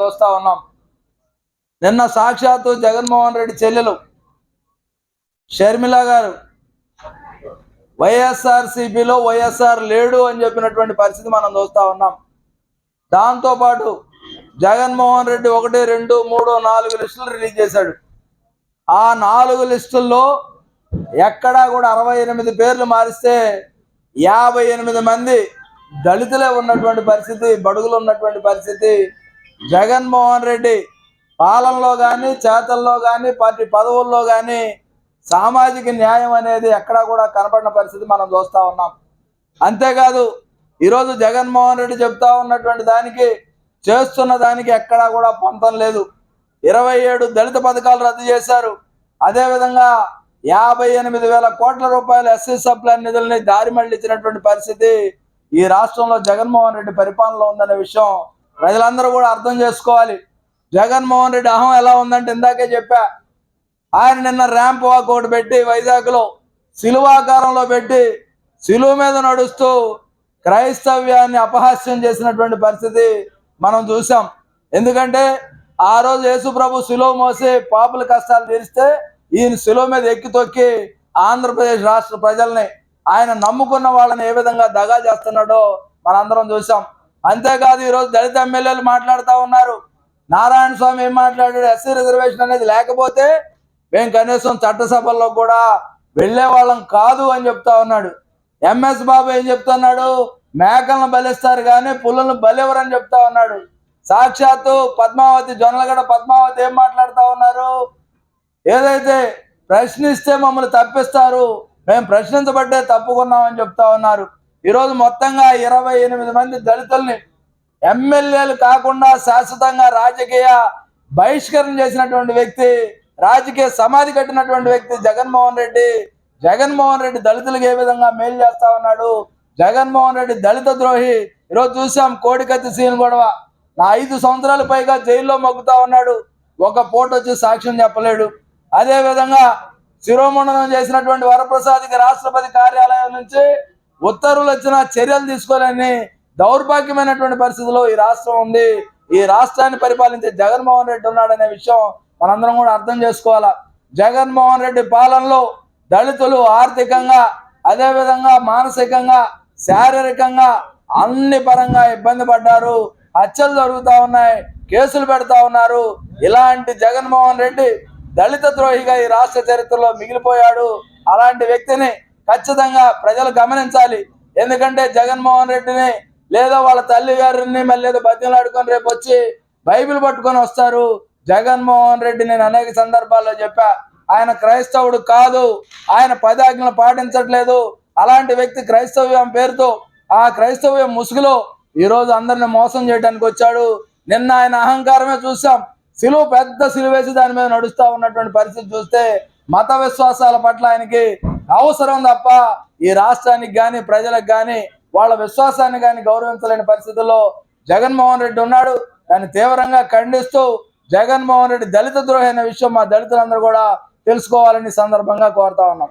చూస్తా ఉన్నాం. నిన్న సాక్షాత్తు జగన్మోహన్ రెడ్డి చెల్లెలు షర్మిల గారు వైఎస్ఆర్ సిపిలో వైఎస్ఆర్ లేడు అని చెప్పినటువంటి పరిస్థితి మనం చూస్తా ఉన్నాం. దాంతోపాటు జగన్మోహన్ రెడ్డి ఒకటి రెండు మూడు నాలుగు లిస్టులు రిలీజ్ చేశాడు. ఆ నాలుగు లిస్టుల్లో ఎక్కడా కూడా అరవై ఎనిమిది పేర్లు మారిస్తే యాభై ఎనిమిది మంది దళితులే ఉన్నటువంటి పరిస్థితి బడుగులు ఉన్నటువంటి పరిస్థితి జగన్మోహన్ రెడ్డి పాలనలో కానీ చేతల్లో కానీ పార్టీ పదవుల్లో కానీ సామాజిక న్యాయం అనేది ఎక్కడా కూడా కనపడిన పరిస్థితి మనం చూస్తూ ఉన్నాం. అంతేకాదు ఈరోజు జగన్మోహన్ రెడ్డి చెప్తా ఉన్నటువంటి దానికి చేస్తున్న దానికి ఎక్కడా కూడా పొంతం లేదు. ఇరవై ఏడు దళిత పథకాలు రద్దు చేశారు. అదేవిధంగా యాభై ఎనిమిది వేల కోట్ల రూపాయల ఎస్సీ సప్లై నిధుల్ని దారి మళ్ళించినటువంటి పరిస్థితి ఈ రాష్ట్రంలో జగన్మోహన్ రెడ్డి పరిపాలనలో ఉందనే విషయం ప్రజలందరూ కూడా అర్థం చేసుకోవాలి. జగన్మోహన్ రెడ్డి అహం ఎలా ఉందంటే ఇందాకే చెప్పా. ఆయన నిన్న ర్యాంప్ వాక్ ఒకటి పెట్టి వైజాగ్లో శిలువాకారంలో పెట్టి శిలువ మీద నడుస్తూ క్రైస్తవ్యాన్ని అపహాస్యం చేసినటువంటి పరిస్థితి మనం చూసాం. ఎందుకంటే ఆ రోజు యేసు ప్రభు మోసి పాపుల కష్టాలు తీరిస్తే ఈయన శిలువ మీద ఎక్కి తొక్కి ఆంధ్రప్రదేశ్ రాష్ట్ర ప్రజల్ని ఆయన నమ్ముకున్న వాళ్ళని ఏ విధంగా దగా చేస్తున్నాడో మనందరం చూసాం. అంతేకాదు ఈరోజు దళిత ఎమ్మెల్యేలు మాట్లాడుతూ ఉన్నారు. నారాయణ స్వామి ఏం మాట్లాడాడు? ఎస్సీ రిజర్వేషన్ అనేది లేకపోతే మేము కనీసం చట్టసభల్లో కూడా వెళ్ళే వాళ్ళం కాదు అని చెప్తా ఉన్నాడు. ఎంఎస్ బాబు ఏం చెప్తున్నాడు మేకలను బలిస్తారు కానీ పుల్లలను బలివరని చెప్తా ఉన్నాడు. సాక్షాత్తు పద్మావతి జొన్నలగడ పద్మావతి ఏం మాట్లాడుతూ ఉన్నారు? ఏదైతే ప్రశ్నిస్తే మమ్మల్ని తప్పిస్తారు మేము ప్రశ్నించబట్టే తప్పుకున్నామని చెప్తా ఉన్నారు. ఈరోజు మొత్తంగా ఇరవై ఎనిమిది మంది దళితుల్ని ఎమ్మెల్యేలు కాకుండా శాశ్వతంగా రాజకీయ బహిష్కరణ చేసినటువంటి వ్యక్తి రాజకీయ సమాధి కట్టినటువంటి వ్యక్తి జగన్మోహన్ రెడ్డి. జగన్మోహన్ రెడ్డి దళితులకు ఏ విధంగా మేలు చేస్తా ఉన్నాడు? జగన్మోహన్ రెడ్డి దళిత ద్రోహి. ఈరోజు చూసాం కోడికత్తి సీన్ గొడవ. నా ఐదు సంవత్సరాల పైగా జైల్లో మొగ్గుతా ఉన్నాడు. ఒక పూట వచ్చి సాక్ష్యం చెప్పలేడు. అదే విధంగా శిరోమండనం చేసినటువంటి వరప్రసాద్కి రాష్ట్రపతి కార్యాలయం నుంచి ఉత్తర్వులు వచ్చిన చర్యలు తీసుకోలేని దౌర్భాగ్యమైనటువంటి పరిస్థితిలో ఈ రాష్ట్రం ఉంది. ఈ రాష్ట్రాన్ని పరిపాలించే జగన్మోహన్ రెడ్డి ఉన్నాడనే విషయం మనందరం కూడా అర్థం చేసుకోవాలా? జగన్మోహన్ రెడ్డి పాలనలో దళితులు ఆర్థికంగా అదేవిధంగా మానసికంగా శారీరకంగా అన్ని పరంగా ఇబ్బంది పడ్డారు. హత్యలు జరుగుతూ ఉన్నాయి కేసులు పెడతా ఉన్నారు. ఇలాంటి జగన్మోహన్ రెడ్డి దళిత ద్రోహిగా ఈ రాష్ట్ర చరిత్రలో మిగిలిపోయాడు. అలాంటి వ్యక్తిని ఖచ్చితంగా ప్రజలు గమనించాలి. ఎందుకంటే జగన్మోహన్ రెడ్డిని లేదా వాళ్ళ తల్లి గారిని మళ్ళీ ఏదో బతిలాడుకొని రేపు వచ్చి బైబిల్ పట్టుకొని వస్తారు. జగన్మోహన్ రెడ్డి నేను అనేక సందర్భాల్లో చెప్పా ఆయన క్రైస్తవుడు కాదు ఆయన పదాజ్ఞలు పాటించట్లేదు. అలాంటి వ్యక్తి క్రైస్తవ్యం పేరుతో ఆ క్రైస్తవ్యం ముసుగులో ఈరోజు అందరిని మోసం చేయడానికి వచ్చాడు. నిన్న ఆయన అహంకారమే చూసాం. సిలువ పెద్ద సిలువేసి దాని మీద నడుస్తూ ఉన్నటువంటి పరిస్థితి చూస్తే మత విశ్వాసాల పట్ల ఆయనకి అవసరం తప్ప ఈ రాష్ట్రానికి కానీ ప్రజలకు కానీ వాళ్ళ విశ్వాసాన్ని కానీ గౌరవించలేని పరిస్థితుల్లో జగన్మోహన్ రెడ్డి ఉన్నాడు. దాన్ని తీవ్రంగా ఖండిస్తూ జగన్మోహన్ రెడ్డి దళిత ద్రోహి అనే విషయం మా దళితులందరూ కూడా తెలుసుకోవాలని సందర్భంగా కోరుతా ఉన్నాం.